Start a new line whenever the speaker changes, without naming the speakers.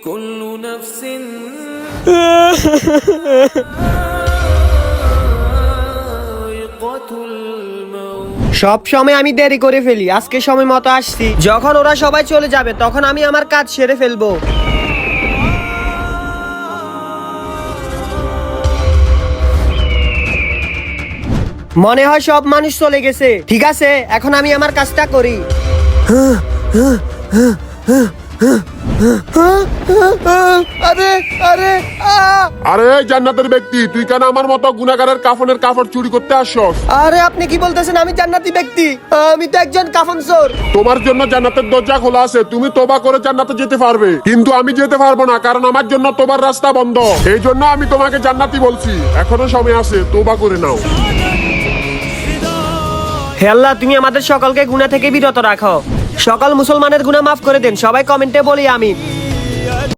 كل نفس ذائقة الموت
সব সময় আমি দেরি করে ফেলি আজকে সময় মতো আসছি যখন ওরা সবাই চলে যাবে তখন আমি আমার কাজ সেরে ফেলবো মনে হয় সব মানুষ চলে গেছে ঠিক আছে এখন আমি আমার কাজটা করি আরে আরে
আরে জান্নাতের ব্যক্তি তুই কেন আমার মতো গুনাগারের কাফনের কাপড় চুরি করতে আসছস?
আরে আপনি কি বলতেছেন? আমি জান্নাতি ব্যক্তি। আমি তো একজন কাফন চোর।
তোমার জন্য জান্নাতের দরজা খোলা আছে তুমি তোবা করে জান্নাতে যেতে পারবে। কিন্তু আমি যেতে পারব না কারণ আমার জন্য তোমার রাস্তা বন্ধ। এই জন্য আমি তোমাকে জান্নাতি বলছি এখনও সময় আছে তোবা করে নাও।
হে আল্লাহ তুমি আমাদের সকলকে গুনাহ থেকে বিরত রাখো। সকল মুসলমানের গুণা মাফ করে দেন। সবাই কমেন্টে বলি আমি